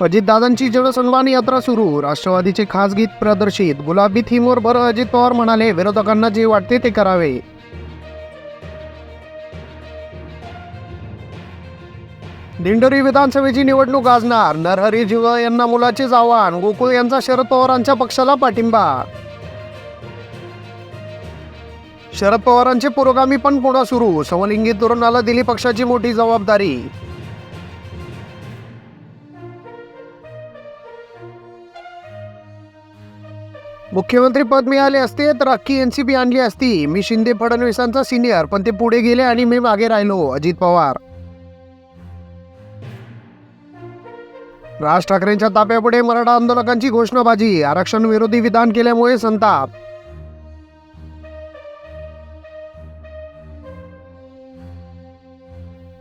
अजितदादांची जनसन्मान यात्रा सुरू. राष्ट्रवादीचे खास गीत प्रदर्शित. गुलाबी थीमवर बरं अजित पवार म्हणाले विरोधकांना जे वाटते ते करावे. दिंडोरी विधानसभेची निवडणूक गाजणार. नरहरी झिवळ यांना मुलाचेच आव्हान. गोकुळ यांचा शरद पवारांच्या पक्षाला पाठिंबा. शरद पवारांचे पुरोगामी पण पुन्हा सुरू. समलिंगी तरुणाला दिली पक्षाची मोठी जबाबदारी. मुख्यमंत्री पद मिळाले असते तर अख्खी एनसीपी आणली असती. मी शिंदे फडणवीसांचा सिनियर पण ते पुढे गेले आणि मी मागे राहिलो अजित पवार. राज ठाकरेंच्या ताप्यापुढे मराठा आंदोलकांची घोषणाबाजी आरक्षण विरोधी विधान केल्यामुळे संताप.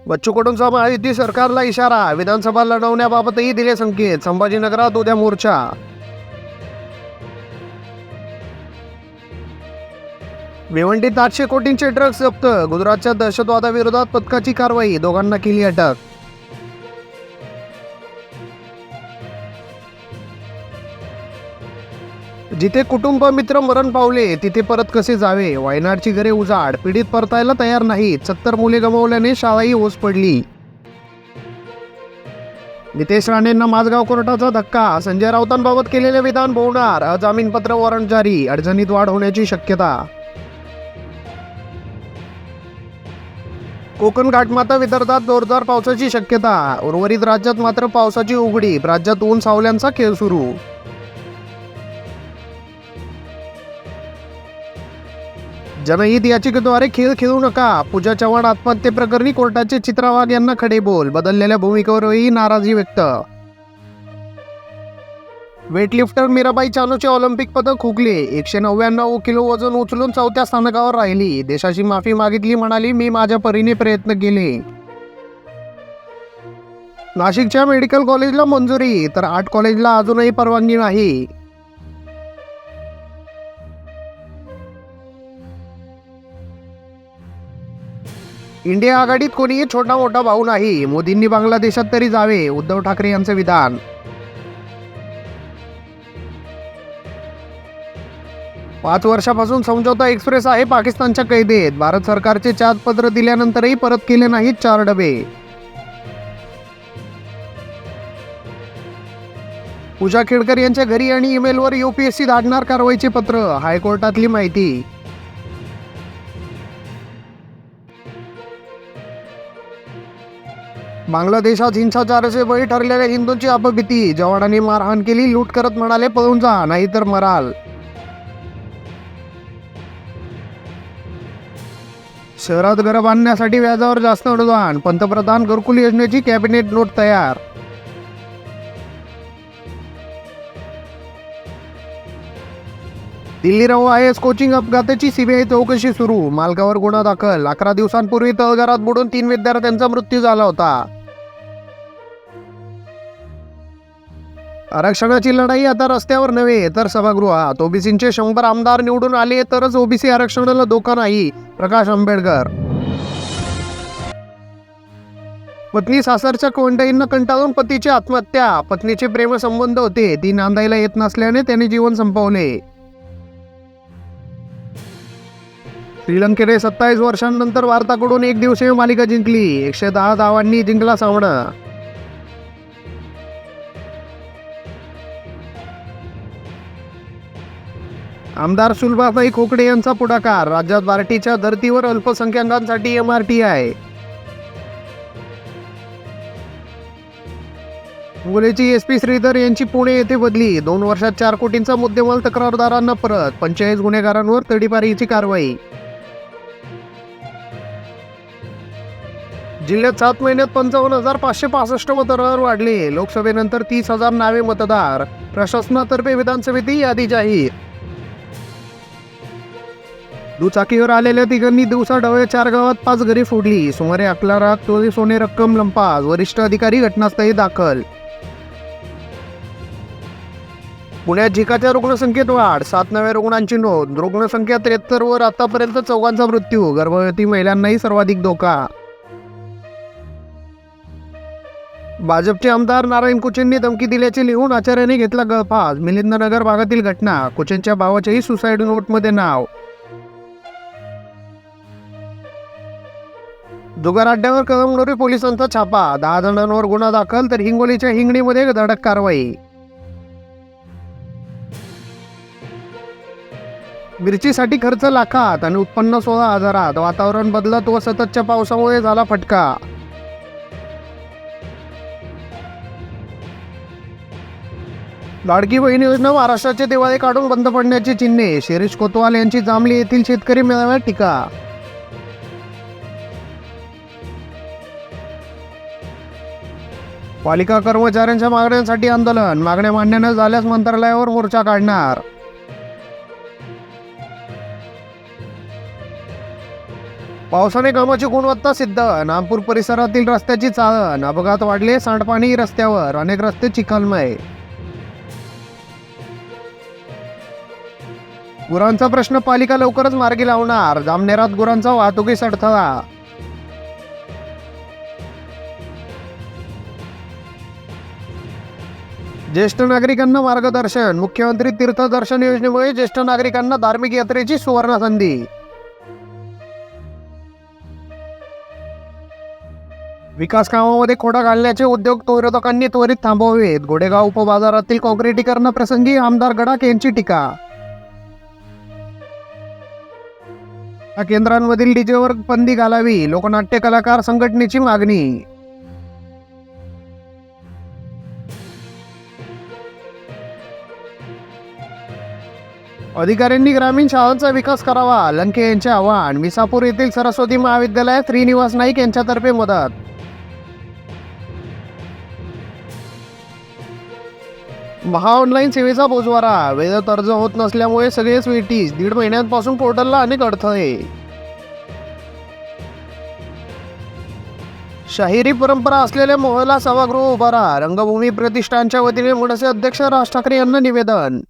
बच्चू कडूंचा महायुती सरकारला इशारा विधानसभा लढवण्याबाबतही दिले संकेत संभाजीनगरात उद्या मोर्चा. भिवंडीत आठशे कोटींचे ड्रग्ज जप्त. गुजरातच्या दहशतवादाविरोधात पथकाची कारवाई दोघांना केली अटक. जिथे कुटुंब मित्र मरण पावले तिथे परत कसे जावे? वायनाडची घरे उजाड पीडित परतायला तयार नाहीत सत्तर मुले गमावल्याने शाळाही ओस पडली. नितेश राणेंना माझगाव कोर्टाचा धक्का संजय राऊतांबाबत केलेले विधान भोवणार अजामीनपत्र वॉरंट जारी अडचणीत वाढ होण्याची शक्यता. कोकण घाटमाता विदर्भात जोरदार पावसाची शक्यता. उर्वरित राज्यात मात्र पावसाची उघडी. राज्यात ऊन सावल्यांचा खेळ सुरू. जनहित याचिकेद्वारे खेळ खेळू नका. पूजा चव्हाण आत्महत्येप्रकरणी कोर्टाचे चित्रा वाघ यांना खडे बोल बदललेल्या भूमिकेवरही नाराजी व्यक्त. वेटलिफ्टर मीराबाई चानूचे ऑलिम्पिक पदक हुकले. एकशे नव्याण्णव किलो वजन उचलून चौथ्या स्थानकावर राहिली. देशाची माफी मागितली म्हणाली मी माझ्या परीने प्रयत्न केले. नाशिकच्या मेडिकल कॉलेजला मंजुरी तर आर्ट कॉलेजला अजूनही परवानगी नाही. इंडिया आघाडीत कोणीही छोटा मोठा भाऊ नाही. मोदींनी बांगलादेशात तरी जावे उद्धव ठाकरे यांचे विधान. पाच वर्षापासून समझौता एक्सप्रेस आहे पाकिस्तानच्या कैदेत. भारत सरकारचे चार पत्र दिल्यानंतरही परत केले नाहीत चार डबे. पूजा खेडकर यांच्या घरी आणि ईमेलवर युपीएससी धाडणार कारवाईचे पत्र हायकोर्टातली माहिती. बांगलादेशात हिंसाचाराचे बळी ठरलेल्या हिंदूंची अपभीती जवानांनी मारहाण केली लूट करत म्हणाले पळून जा नाहीतर मराल. शहरात घरं बांधण्यासाठी व्याजावर जास्त अनुदान. पंतप्रधान घरकुल योजनेची कॅबिनेट नोट तयार. Delhi Rau I S coaching अपघाताची सीबीआय चौकशी सुरू. मालकावर गुन्हा दाखल. अकरा दिवसांपूर्वी तळघरात बुडून तीन विद्यार्थ्यांचा मृत्यू झाला होता. आरक्षणाची लढाई आता रस्त्यावर नव्हे तर सभागृहात. ओबीसींचे शंभर आमदार निवडून आले तरच ओबीसी आरक्षणाला धोका नाही. प्रकाश आंबेडकर. पत्नी सासरच्या कोंडाईंना कंटाळून पतीची आत्महत्या पत्नीचे प्रेमसंबंध होते ती नांदायला येत नसल्याने त्याने जीवन संपवले. श्रीलंकेने सत्तावीस वर्षांनंतर भारताकडून एक दिवसीय मालिका जिंकली एकशे दहा धावांनी जिंकला सामना. आमदार सुलभाताई खोकडे यांचा पुढाकार. राज्यात बार्टीच्या धर्तीवर अल्पसंख्याकांसाठी एम आर टी आहे. मुलेची एस पी श्रीधर यांची पुणे येथे बदली. दोन वर्षात चार कोटींचा मुद्देमाल तक्रारदारांना परत. पंचेचाळीस गुन्हेगारांवर तडीपारीची कारवाई. जिल्ह्यात सात महिन्यात पंचावन्न हजार पाचशे पासष्ट मतदार वाढले. लोकसभेनंतर तीस हजार नावे मतदार. प्रशासनातर्फे विधानसभेतही यादी जाहीर. दुचाकीवर आलेल्या तिघांनी दिवसा डवळे चार गावात पाच घरी फोडली. सुमारे अकरा रात चोरी सोने रक्कम लंपास. वरिष्ठ अधिकारी घटनास्थळी दाखल. पुण्यात झिकाच्या रुग्णसंख्येत वाढ. सात नव्या रुग्णांची नोंद. रुग्णसंख्या त्र्याहत्तर वर आतापर्यंत चौघांचा मृत्यू. गर्भवती महिलांनाही सर्वाधिक धोका. भाजपचे आमदार नारायण कुचेंनी धमकी दिल्याचे लिहून आचार्याने घेतला गळफास. मिलिंदनगर भागातील घटना. कुचेंच्या भावाचेही सुसाईड नोटमध्ये नाव. जुगार अड्ड्यावर कळमनुरी पोलिसांचा छापा. दहा जणांवर गुन्हा दाखल तर हिंगोलीच्या हिंगणीमध्ये धडक कारवाई. मिरचीसाठी खर्च लाखात आणि उत्पन्न सोळा हजारात. वातावरण बदलत व सततच्या पावसामुळे झाला फटका. लाडकी बहीण योजना महाराष्ट्राचे दिवाळे काढून बंद पडण्याची चिन्हे. शिरीष कोतवाल यांची जांभली येथील शेतकरी मेळाव्यात टीका. पालिका कर्मचाऱ्यांच्या मागण्यांसाठी आंदोलन. मागण्या मान्य न झाल्यास मंत्रालयावर मोर्चा काढणार. पावसाने कामाची गुणवत्ता सिद्ध. नागपूर परिसरातील रस्त्याची चाळण अपघात वाढले सांडपाणी रस्त्यावर. अनेक रस्ते चिखलमय. गुरांचा प्रश्न पालिका लवकरच मार्गी लावणार. जामनेरात गुरांचा वाहतुकीस अडथळा. ज्येष्ठ नागरिकांना मार्गदर्शन. मुख्यमंत्री तीर्थदर्शन योजनेमुळे ज्येष्ठ नागरिकांना धार्मिक यात्रेची सुवर्ण संधी. विकास कामामध्ये खोडा घालण्याचे उद्योग विरोधकांनी त्वरित थांबवावेत. गोडेगाव उपबाजारातील काँक्रिटीकरणाप्रसंगी आमदार गडाख यांची टीका. या केंद्रांमधील डीजेवर बंदी घालावी. लोकनाट्य कलाकार संघटनेची मागणी. अधिकाऱ्यांनी ग्रामीण शाळांचा विकास करावा. लंके यांचे आव्हान. विसापूर येथील सरस्वती महाविद्यालयात श्रीनिवास नाईक यांच्यातर्फे मदत. महा ऑनलाईन सेवेचा बोजवारा. वेळेत अर्ज होत नसल्यामुळे सगळेच वेटीस. दीड महिन्यांपासून पोर्टलला अनेक अडथळे. शाहिरी परंपरा असलेल्या मोहला सभागृह उभारा. रंगभूमी प्रतिष्ठानच्या वतीने मनसे अध्यक्ष राज ठाकरे यांना निवेदन.